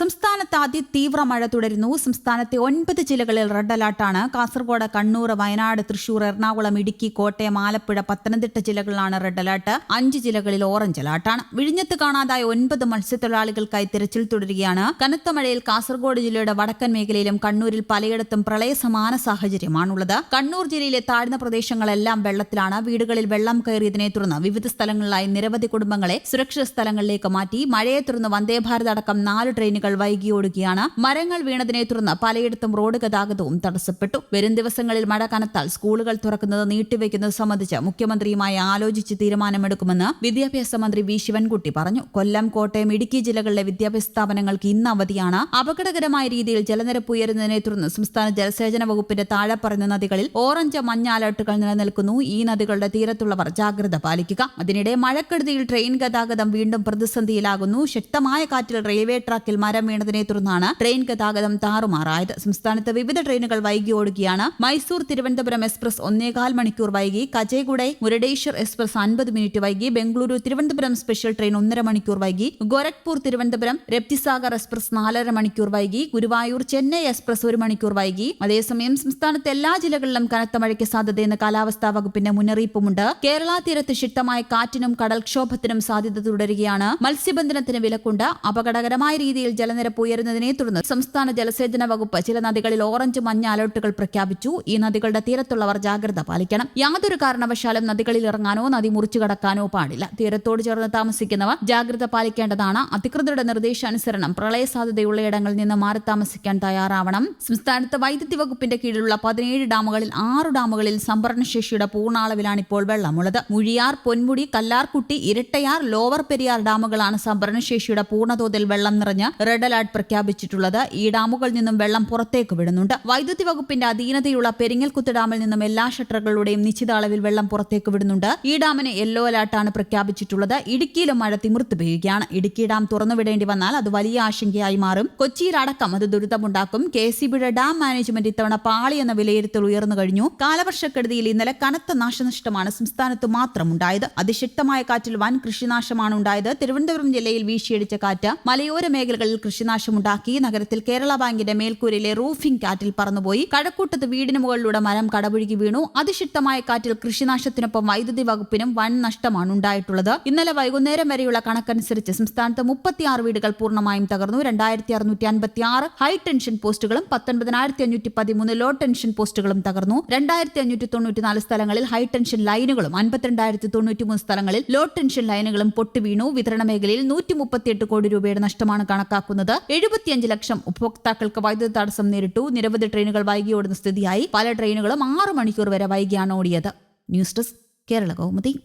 സംസ്ഥാനത്ത് അതിതീവ്ര മഴ തുടരുന്നു. സംസ്ഥാനത്തെ ഒൻപത് ജില്ലകളിൽ റെഡ് അലർട്ടാണ്. കാസർഗോഡ് കണ്ണൂർ വയനാട് തൃശൂർ എറണാകുളം ഇടുക്കി കോട്ടയം ആലപ്പുഴ പത്തനംതിട്ട ജില്ലകളിലാണ് റെഡ് അലർട്ട്. അഞ്ച് ജില്ലകളിൽ ഓറഞ്ച് അലർട്ടാണ്. വിഴിഞ്ഞത്ത് കാണാതായ ഒൻപത് മത്സ്യത്തൊഴിലാളികൾക്കായി തിരച്ചിൽ തുടരുകയാണ്. കനത്ത മഴയിൽ കാസർഗോഡ് ജില്ലയുടെ വടക്കൻ മേഖലയിലും കണ്ണൂരിൽ പലയിടത്തും പ്രളയ സമാന സാഹചര്യമാണുള്ളത്. കണ്ണൂർ ജില്ലയിലെ താഴ്ന്ന പ്രദേശങ്ങളെല്ലാം വെള്ളത്തിലാണ്. വീടുകളിൽ വെള്ളം കയറിയതിനെ തുടർന്ന് വിവിധ സ്ഥലങ്ങളിലായി നിരവധി കുടുംബങ്ങളെ സുരക്ഷിത സ്ഥലങ്ങളിലേക്ക് മാറ്റി. മഴയെ തുടർന്ന് വന്ദേഭാരത് അടക്കം നാല് ട്രെയിനുകൾ വൈകിയോടുകയാണ്. മരങ്ങൾ വീണതിനെ തുടർന്ന് പലയിടത്തും റോഡ് ഗതാഗതവും തടസ്സപ്പെട്ടു. വരും ദിവസങ്ങളിൽ മഴ കനത്താൽ സ്കൂളുകൾ തുറക്കുന്നത് നീട്ടിവെക്കുന്നത് സംബന്ധിച്ച് മുഖ്യമന്ത്രിയുമായി ആലോചിച്ച് തീരുമാനമെടുക്കുമെന്ന് വിദ്യാഭ്യാസ മന്ത്രി വി ശിവൻകുട്ടി പറഞ്ഞു. കൊല്ലം കോട്ടയം ഇടുക്കി ജില്ലകളിലെ വിദ്യാഭ്യാസ സ്ഥാപനങ്ങൾക്ക് ഇന്ന് അവധിയാണ്. അപകടകരമായ രീതിയിൽ ജലനിരപ്പ് ഉയരുന്നതിനെ തുടർന്ന് സംസ്ഥാന ജലസേചന വകുപ്പിന്റെ താഴെ പറയുന്ന നദികളിൽ ഓറഞ്ച് മഞ്ഞ അലർട്ടുകൾ നിലനിൽക്കുന്നു. ഈ നദികളുടെ തീരത്തുള്ളവർ ജാഗ്രത പാലിക്കുക. അതിനിടെ മഴക്കെടുതിയിൽ ട്രെയിൻ ഗതാഗതം വീണ്ടും പ്രതിസന്ധിയിലാകുന്നു. ശക്തമായ കാറ്റിൽ റെയിൽവേ ട്രാക്കിൽ മരം വീണതിനെ തുടർന്നാണ് ട്രെയിൻ ഗതാഗതം താറുമാറായത്. സംസ്ഥാനത്ത് വിവിധ ട്രെയിനുകൾ വൈകി ഓടുകയാണ്. മൈസൂർ തിരുവനന്തപുരം എക്സ്പ്രസ് ഒന്നേകാൽ മണിക്കൂർ വൈകി. കജേഗുഡെ മുരടേശ്വർ എക്സ്പ്രസ് അൻപത് മിനിറ്റ് വൈകി. ബംഗളൂരു തിരുവനന്തപുരം സ്പെഷ്യൽ ട്രെയിൻ ഒന്നര മണിക്കൂർ വൈകി. ഗോരഖ്പൂർ തിരുവനന്തപുരം രപ്തിസാഗർ എക്സ്പ്രസ് നാലര മണിക്കൂർ വൈകി. ഗുരുവായൂർ ചെന്നൈ എക്സ്പ്രസ് ഒരു മണിക്കൂർ വൈകി. അതേസമയം സംസ്ഥാനത്തെ എല്ലാ ജില്ലകളിലും കനത്ത മഴയ്ക്ക് സാധ്യതയെന്ന് കാലാവസ്ഥാ വകുപ്പിന്റെ മുന്നറിയിപ്പുമുണ്ട്. കേരള തീരത്ത് ശക്തമായ കാറ്റിനും കടൽക്ഷോഭത്തിനും സാധ്യത തുടരുകയാണ്. മത്സ്യബന്ധനത്തിന് വിലക്കുണ്ട്. അപകടകരമായ രീതിയിൽ ജലനിരപ്പ് ഉയരുന്നതിനെ തുടർന്ന് സംസ്ഥാന ജലസേചന വകുപ്പ് ചില നദികളിൽ ഓറഞ്ച് മഞ്ഞ അലർട്ടുകൾ പ്രഖ്യാപിച്ചു. ഈ നദികളുടെ തീരത്തുള്ളവർ ജാഗ്രത പാലിക്കണം. യാതൊരു കാരണവശാലും നദികളിൽ ഇറങ്ങാനോ നദി മുറിച്ചു കടക്കാനോ പാടില്ല. തീരത്തോട് ചേർന്ന് താമസിക്കുന്നവർ ജാഗ്രത പാലിക്കേണ്ടതാണ്. അധികൃതരുടെ നിർദ്ദേശാനുസരണം പ്രളയ സാധ്യതയുള്ള ഇടങ്ങളിൽ നിന്ന് മാറി താമസിക്കാൻ തയ്യാറാവണം. സംസ്ഥാനത്ത് വൈദ്യുതി വകുപ്പിന്റെ കീഴിലുള്ള പതിനേഴ് ഡാമുകളിൽ ആറ് ഡാമുകളിൽ സംഭരണശേഷിയുടെ പൂർണ അളവിലാണ് ഇപ്പോൾ വെള്ളമുള്ളത്. മുഴിയാർ പൊന്മുടി കല്ലാർകുട്ടി ഇരട്ടയാർ ലോവർ പെരിയാർ ഡാമുകളാണ് സംഭരണശേഷിയുടെ പൂർണതോതിൽ വെള്ളം നിറഞ്ഞ് റെഡ് അലർട്ട് പ്രഖ്യാപിച്ചിട്ടുള്ളത് ഈ ഡാമുകളിൽ നിന്നും വെള്ളം പുറത്തേക്ക് വിടുന്നുണ്ട്. വൈദ്യുതി വകുപ്പിന്റെ അധീനതയുള്ള പെരിങ്ങൽകുത്ത് ഡാമിൽ നിന്നും എല്ലാ ഷട്ടറുകളുടെയും നിശ്ചിത അളവിൽ വെള്ളം പുറത്തേക്ക് വിടുന്നുണ്ട്. ഈ ഡാമിന് യെല്ലോ അലർട്ടാണ് പ്രഖ്യാപിച്ചിട്ടുള്ളത്. ഇടുക്കിയിലും മഴ തിമിർത്തു പെയ്യുകയാണ്. ഇടുക്കി ഡാം തുറന്നുവിടേണ്ടി വന്നാൽ അത് വലിയ ആശങ്കയായി മാറും. കൊച്ചിയിലടക്കം അത് ദുരിതമുണ്ടാക്കും. കെ സി ബിയുടെ ഡാം മാനേജ്മെന്റ് ഇത്തവണ പാളി എന്ന വിലയിരുത്തൽ ഉയർന്നു കഴിഞ്ഞു. കാലവർഷക്കെടുതിയിൽ ഇന്നലെ കനത്ത നാശനഷ്ടമാണ് സംസ്ഥാനത്ത് മാത്രമുണ്ടായത്. അതിശക്തമായ കാറ്റിൽ വൻ കൃഷിനാശമാണ് ഉണ്ടായത്. തിരുവനന്തപുരം ജില്ലയിൽ വീശിയടിച്ച കാറ്റ് മലയോര മേഖലകളിൽ കൃഷിനാശമുണ്ടാക്കി നഗരത്തിൽ കേരള ബാങ്കിന്റെ മേൽക്കൂരയിലെ റൂഫിംഗ് കാറ്റിൽ പറന്നുപോയി. കഴക്കൂട്ടത്ത് വീടിന് മുകളിലൂടെ മരം കടപുഴുകി വീണു. അതിശക്തമായ കാറ്റിൽ കൃഷിനാശത്തിനൊപ്പം വൈദ്യുതി വകുപ്പിനും വൻ നഷ്ടമാണ് ഉണ്ടായിട്ടുള്ളത്. ഇന്നലെ വൈകുന്നേരം വരെയുള്ള കണക്കനുസരിച്ച് സംസ്ഥാനത്ത് മുപ്പത്തിയാറ് വീടുകൾ പൂർണമായും തകർന്നു. രണ്ടായിരത്തി അറുന്നൂറ്റി അൻപത്തി ആറ് ഹൈ ടെൻഷൻ പോസ്റ്റുകളും പത്തൊൻപതിനായിരത്തി അഞ്ഞൂറ്റി പതിമൂന്ന് ലോ ടെൻഷൻ പോസ്റ്റുകളും തകർന്നു. രണ്ടായിരത്തി അഞ്ഞൂറ്റി തൊണ്ണൂറ്റിനാല് സ്ഥലങ്ങളിൽ ഹൈ ടെൻഷൻ ലൈനുകളും അൻപത്തിരണ്ടായിരത്തി തൊണ്ണൂറ്റിമൂന്ന് സ്ഥലങ്ങളിൽ ലോ ടെൻഷൻ ലൈനുകളും പൊട്ടുവീണു. വിതരണ മേഖലയിൽ നൂറ്റി മുപ്പത്തിയെട്ട് കോടി രൂപയുടെ നഷ്ടമാണ് കണക്കാക്കുന്നത്. എഴുപത്തിയഞ്ച് ലക്ഷം ഉപഭോക്താക്കൾക്ക് വൈദ്യുതി തടസ്സം നേരിട്ടു. നിരവധി ട്രെയിനുകൾ വൈകി ഓടുന്ന സ്ഥിതിയായി. പല ട്രെയിനുകളും ആറ് മണിക്കൂർ വരെ വൈകിയാണ് ഓടിയത്. News desk Kerala Kaumudi.